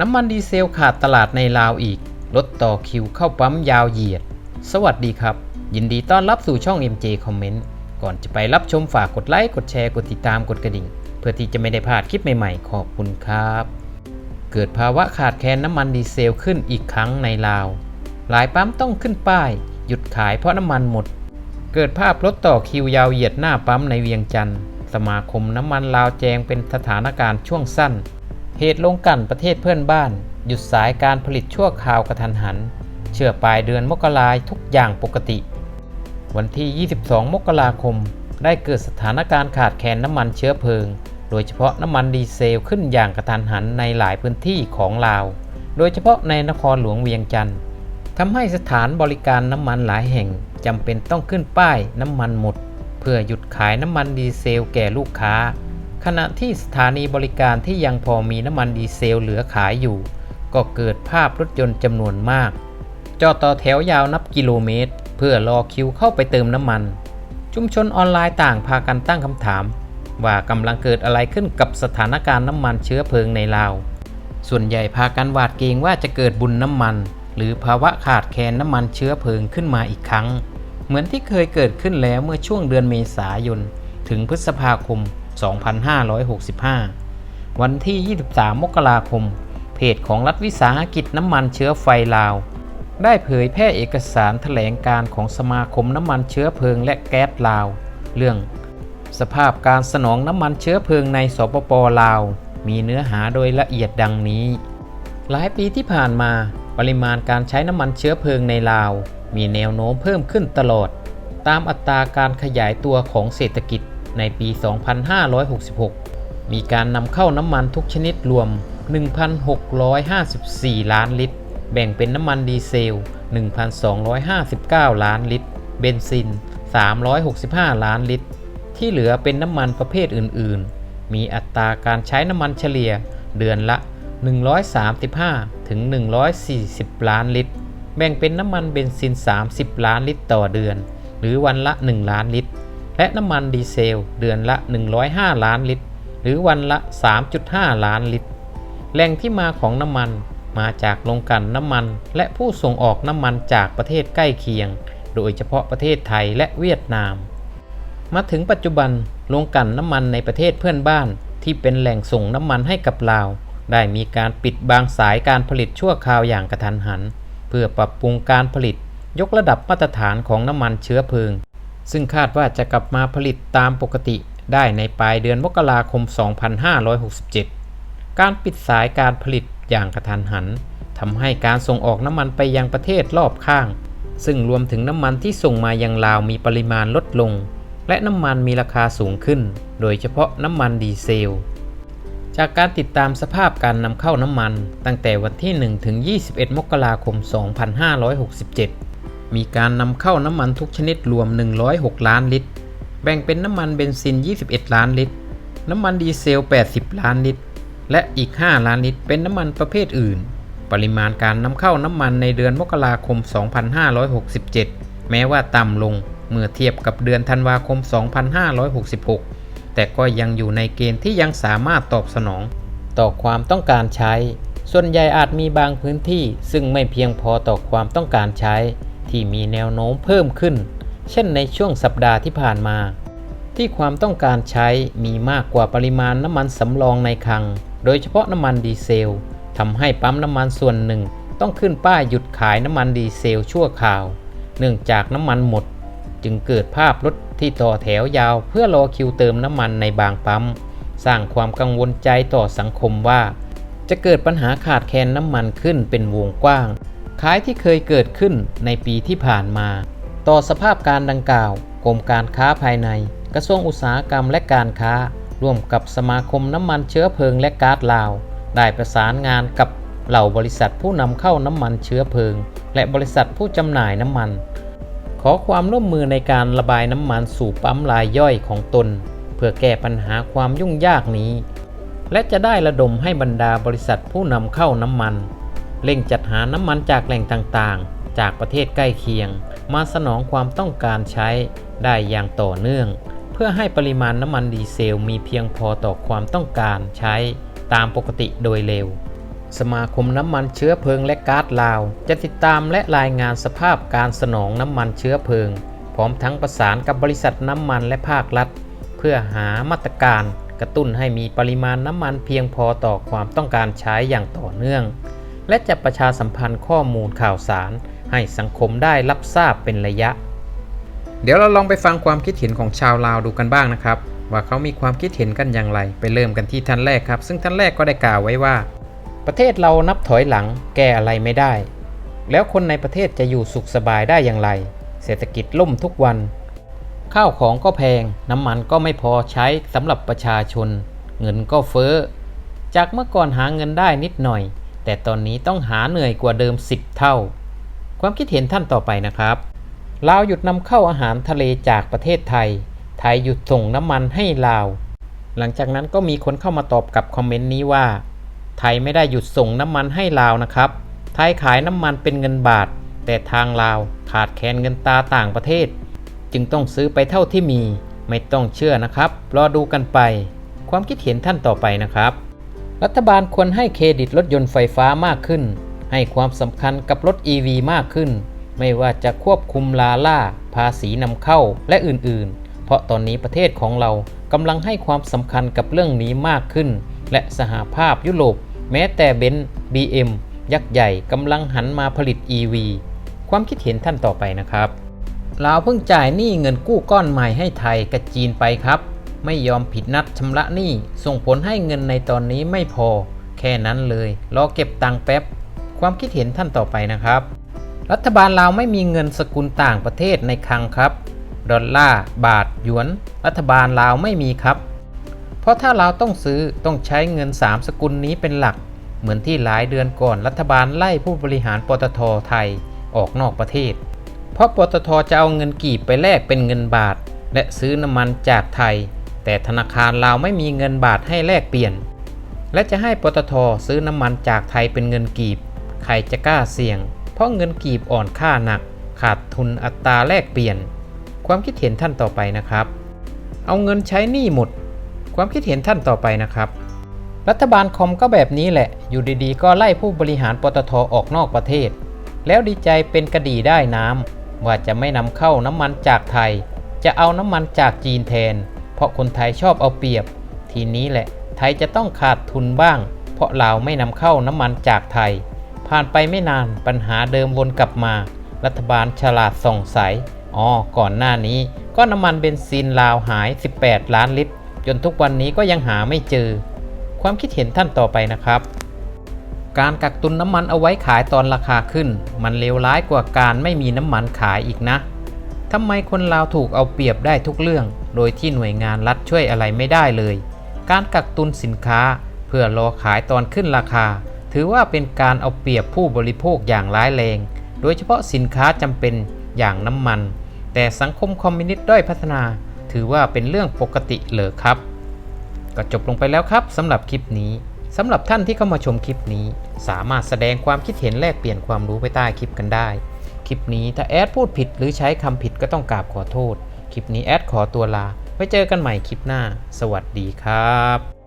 น้ำมันดีเซลขาดตลาดในลาวอีก รถต่อคิวเข้าปั๊มยาวเหยียด สวัสดีครับ ยินดีต้อนรับสู่ช่อง MJ Comment ก่อนจะไปรับชมฝากกดไลค์ กดแชร์ กดติดตาม กดกระดิ่ง เพื่อที่จะไม่ได้พลาดคลิปใหม่ๆ ขอบคุณครับ เกิดภาวะขาดแคลนน้ำมันดีเซลขึ้นอีกครั้งในลาว หลายปั๊มต้องขึ้นป้าย หยุดขายเพราะน้ำมันหมด เกิดภาพรถต่อคิวยาวเหยียดหน้าปั๊มในเวียงจันทร์ สมาคมน้ำมันลาวแจงเป็นสถานการณ์ช่วงสั้น เหตุลงกันประเทศเพื่อนบ้าน หยุดสายการผลิตชั่วคราวกระทันหัน เชื่อปลายเดือนมกราทุกอย่างปกติ วันที่ 22 มกราคม ได้เกิดสถานการณ์ขาดแคลนน้ำมันเชื้อเพลิง โดยเฉพาะน้ำมันดีเซลขึ้นอย่างกระทันหันในหลายพื้นที่ของลาว โดยเฉพาะในนครหลวงเวียงจันทร์ทำให้สถานบริการน้ำมันหลายแห่งจำเป็นต้องขึ้นป้ายน้ำมันหมด เพื่อหยุดขายน้ำมันดีเซลแก่ลูกค้า ขณะที่สถานีบริการที่ยังพอมีน้ำมันดีเซลเหลือขายอยู่ ก็เกิดภาพรถยนต์จำนวนมาก จอดต่อแถวยาวนับกิโลเมตร เพื่อรอคิวเข้าไปเติมน้ำมัน ชุมชนออนไลน์ต่างพากันตั้งคำถาม ว่ากำลังเกิดอะไรขึ้นกับสถานการณ์น้ำมันเชื้อเพลิงในลาว ส่วนใหญ่พากันหวาดเกรงว่าจะเกิดบุญน้ำมัน หรือภาวะขาดแคลนน้ำมันเชื้อเพลิงขึ้นมาอีกครั้ง เหมือนที่เคยเกิดขึ้นแล้วเมื่อช่วงเดือนเมษายนถึงพฤษภาคม 2565 วันที่ 23 มกราคม เพจของรัฐวิสาหกิจน้ำมันเชื้อไฟลาว ได้เผยแพร่เอกสารแถลงการของสมาคมน้ำมันเชื้อเพลิงและแก๊สลาว เรื่อง สภาพการสนองน้ำมันเชื้อเพลิงในสปปลาว มีเนื้อหาโดยละเอียดดังนี้ หลายปีที่ผ่านมาปริมาณการใช้น้ำมันเชื้อเพลิงในลาว มีแนวโน้มเพิ่มขึ้นตลอด ตามอัตราการขยายตัวของเศรษฐกิจ ในปี 2566 มีการนำเข้าน้ำมันทุกชนิดรวม 1,654 ล้านลิตร แบ่งเป็นน้ำมันดีเซล 1,259 ล้านลิตร เบนซิน 365 ล้านลิตร ที่เหลือเป็นน้ำมันประเภทอื่น ๆ มีอัตราการใช้น้ำมันเฉลี่ยเดือนละ 135 ถึง 140 ล้านลิตร แบ่งเป็นน้ำมันเบนซิน 30 ล้านลิตรต่อเดือน หรือวันละ 1 ล้านลิตร และน้ำมันดีเซลเดือนละ 105 ล้านลิตร หรือวันละ 3.5 ล้านลิตร แหล่งที่มาของน้ำมันมาจากโรงกลั่นน้ำมัน และผู้ส่งออกน้ำมันจากประเทศใกล้เคียง โดยเฉพาะประเทศไทยและเวียดนาม มาถึงปัจจุบันโรงกลั่นน้ำมันในประเทศเพื่อนบ้าน ที่เป็นแหล่งส่งน้ำมันให้กับลาว ได้มีการปิดบางสายการผลิตชั่วคราวอย่างกระทันหัน เพื่อปรับปรุงการผลิตยกระดับมาตรฐานของน้ำมันเชื้อเพลิง ซึ่งคาดว่าจะกลับมาผลิตตามปกติได้ในปลายเดือนมกราคม 2567 การปิดสายการผลิตอย่างกระทันหันทำให้การส่งออกน้ำมันไปยังประเทศรอบข้าง ซึ่งรวมถึงน้ำมันที่ส่งมายังลาวมีปริมาณลดลง และน้ำมันมีราคาสูงขึ้น โดยเฉพาะน้ำมันดีเซล จากการติดตามสภาพการนำเข้าน้ำมัน ตั้งแต่วันที่ 1 ถึง 21 มกราคม 2567 มีการนำเข้าน้ำมันทุกชนิดรวม 106 ล้านลิตร แบ่งเป็นน้ำมันเบนซิน 21 ล้านลิตร น้ำมันดีเซล 80 ล้านลิตร และอีก 5 ล้านลิตร เป็นน้ำมันประเภทอื่น ปริมาณการนำเข้าน้ำมันในเดือนมกราคม 2567 แม้ว่าต่ำลงเมื่อเทียบกับเดือนธันวาคม 2566 แต่ก็ยังอยู่ในเกณฑ์ที่ยังสามารถตอบสนอง ต่อความต้องการใช้ ส่วนใหญ่อาจมีบางพื้นที่ซึ่งไม่เพียงพอต่อความต้องการใช้ ที่มีแนวโน้มเพิ่มขึ้น เช่นในช่วงสัปดาห์ที่ผ่านมา ที่ความต้องการใช้มีมากกว่าปริมาณน้ำมันสำรองในคลัง โดยเฉพาะน้ำมันดีเซลทำให้ปั๊มน้ำมันส่วนหนึ่ง ต้องขึ้นป้ายหยุดขายน้ำมันดีเซลชั่วคราว เนื่องจากน้ำมันหมด จึงเกิดภาพรถที่ต่อแถวยาวเพื่อรอคิวเติมน้ำมันในบางปั๊ม สร้างความกังวลใจต่อสังคมว่า จะเกิดปัญหาขาดแคลนน้ำมันขึ้นเป็นวงกว้าง คล้ายที่เคยเกิดขึ้นในปีที่ผ่านมา ต่อสภาพการดังกล่าวกรมการค้าภายใน กระทรวงอุตสาหกรรมและการค้า ร่วมกับสมาคมน้ำมันเชื้อเพลิงและก๊าซลาว ได้ประสานงานกับเหล่าบริษัทผู้นำเข้าน้ำมันเชื้อเพลิง และบริษัทผู้จำหน่ายน้ำมัน ขอความร่วมมือในการระบายน้ำมันสู่ปั๊มรายย่อยของตน เพื่อแก้ปัญหาความยุ่งยากนี้ และจะได้ระดมให้บรรดาบริษัทผู้นำเข้าน้ำมัน เร่งจัดหาน้ำมันจากแหล่งต่างๆ จากประเทศใกล้เคียง มาสนองความต้องการใช้ได้อย่างต่อเนื่อง เพื่อให้ปริมาณน้ำมันดีเซลมีเพียงพอต่อความต้องการใช้ตามปกติโดยเร็ว สมาคมน้ำมันเชื้อเพลิงและก๊าซลาว จะติดตามและรายงานสภาพการสนองน้ำมันเชื้อเพลิง พร้อมทั้งประสานกับบริษัทน้ำมันและภาครัฐ เพื่อหามาตรการกระตุ้นให้มีปริมาณน้ำมันเพียงพอต่อความต้องการใช้อย่างต่อเนื่อง และจะประชาสัมพันธ์ข้อมูลข่าวสาร ให้สังคมได้รับทราบเป็นระยะ เดี๋ยวเราลองไปฟังความคิดเห็นของชาวลาวดูกันบ้างนะครับ ว่าเขามีความคิดเห็นกันอย่างไร ไปเริ่มกันที่ท่านแรกครับ ซึ่งท่านแรกก็ได้กล่าวไว้ว่า ประเทศเรานับถอยหลังแก้อะไรไม่ได้ แล้วคนในประเทศจะอยู่สุขสบายได้อย่างไร เศรษฐกิจล่มทุกวัน ข้าวของก็แพง น้ำมันก็ไม่พอใช้สำหรับประชาชน เงินก็เฟ้อจากเมื่อก่อนหาเงินได้นิดหน่อย แต่ตอนนี้ต้องหาเหนื่อยกว่าเดิม 10 เท่า ความคิดเห็นท่านต่อไปนะครับลาวหยุดนำเข้าอาหารทะเลจากประเทศไทย ไทยหยุดส่งน้ำมันให้ลาว หลังจากนั้นก็มีคนเข้ามาตอบกับคอมเมนต์นี้ว่า ไทยไม่ได้หยุดส่งน้ำมันให้ลาวนะครับ ไทยขายน้ำมันเป็นเงินบาท แต่ทางลาวขาดแคลนเงินตาต่างประเทศ จึงต้องซื้อไปเท่าที่มี ไม่ต้องเชื่อนะครับ รอดูกันไป ความคิดเห็นท่านต่อไปนะครับ รัฐบาลควรให้เครดิตรถยนต์ไฟฟ้ามากขึ้น ให้ความสำคัญกับรถ EV มากขึ้น ไม่ว่าจะควบคุมลาล่า ภาษีนำเข้าและอื่นๆ เพราะตอนนี้ประเทศของเรากำลังให้ความสำคัญกับเรื่องนี้มากขึ้น และสหภาพยุโรป แม้แต่เบนซ์ BM ยักษ์ใหญ่กำลังหันมาผลิต EV ความคิดเห็นท่านต่อไปนะครับลาวเพิ่งจ่ายหนี้เงินกู้ก้อนใหม่ให้ไทยกับจีนไปครับ ไม่ยอมผิดนัดชำระหนี้ส่งผลให้เงินในตอนนี้ไม่พอ แค่นั้นเลย รอเก็บตังค์แป๊บ ความคิดเห็นท่านต่อไปนะครับ รัฐบาลลาวไม่มีเงินสกุลต่างประเทศในคลังครับ ดอลลาร์บาทหยวน รัฐบาลลาวไม่มีครับ เพราะถ้าเราต้องซื้อต้องใช้เงิน 3 สกุลนี้เป็นหลัก เหมือนที่หลายเดือนก่อนรัฐบาลไล่ผู้บริหารปตทไทยออกนอกประเทศ เพราะปตทจะเอาเงินกีบไปแลกเป็นเงินบาท และซื้อน้ำมันจากไทย แต่ธนาคารลาวไม่มีเงินบาทให้แลกเปลี่ยน และจะให้ปตทซื้อน้ำมันจากไทยเป็นเงินกีบ ใครจะกล้าเสี่ยง เพราะเงินกีบอ่อนค่าหนัก ขาดทุนอัตราแลกเปลี่ยน ความคิดเห็นท่านต่อไปนะครับ เอาเงินใช้หนี้หมด ความคิดเห็นท่านต่อไปนะครับ รัฐบาลคอมก็แบบนี้แหละ อยู่ดีๆ ก็ไล่ผู้บริหารปตทออกนอกประเทศ แล้วดีใจเป็นกระดีได้น้ำว่าจะไม่นำเข้าน้ำมันจากไทย จะเอาน้ำมันจากจีนแทน เพราะคนไทยชอบเอาเปรียบ ทีนี้แหละ ไทยจะต้องขาดทุนบ้าง เพราะลาวไม่นำเข้าน้ำมันจากไทย ผ่านไปไม่นานปัญหาเดิมวนกลับมา รัฐบาลฉลาดส่องใสอ๋อก่อนหน้านี้ ก็น้ำมันเบนซินลาวหาย 18 ล้านลิตร จนทุกวันนี้ก็ยังหาไม่เจอ ความคิดเห็นท่านต่อไปนะครับการกักตุนน้ำมันเอาไว้ขายตอนราคาขึ้น มันเลวร้ายกว่าการไม่มีน้ำมันขายอีกนะ ทำไมคนลาวถูกเอาเปรียบได้ทุกเรื่อง โดยที่หน่วยงานรัฐช่วยอะไรไม่ได้เลย การกักตุนสินค้าเพื่อรอขายตอนขึ้นราคา ถือว่าเป็นการเอาเปรียบผู้บริโภคอย่างร้ายแรง โดยเฉพาะสินค้าจำเป็นอย่างน้ำมัน แต่สังคมคอมมิวนิสต์ด้อยพัฒนา ถือว่าเป็นเรื่องปกติเหรอครับ ก็จบลงไปแล้วครับสำหรับคลิปนี้สำหรับท่านที่เข้ามาชมคลิปนี้ สามารถแสดงความคิดเห็นแลกเปลี่ยนความรู้ไปใต้คลิปกันได้ คลิปนี้ถ้าแอดพูดผิดหรือใช้คำผิดก็ต้องกราบขอโทษ คลิปนี้แอดขอตัวลา ไว้เจอกันใหม่คลิปหน้า สวัสดีครับ